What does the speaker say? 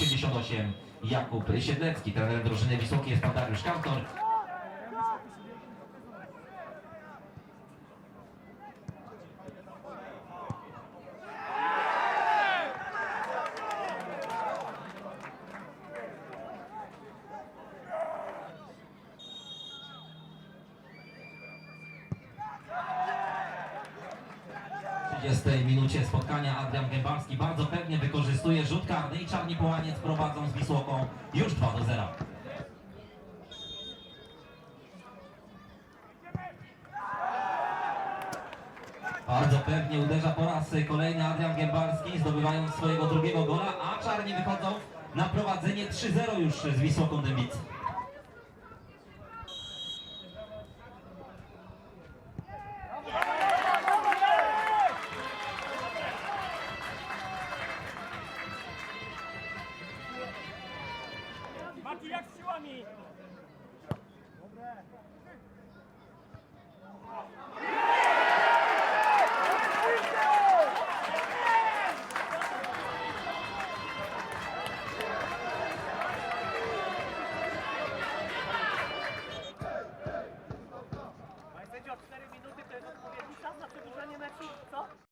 88 Jakub Siedlecki. Trenerem drużyny Wisłoki jest pan Dariusz Kantor. W 30 minucie spotkania Adrian Gębalski i Czarni Połaniec prowadzą z Wisłoką już 2 do 0. Bardzo pewnie uderza po raz kolejny Adrian Gębalski, zdobywając swojego drugiego gola, a Czarni wychodzą na prowadzenie 3-0 już z Wisłoką Dębicy. A ty jak siłami?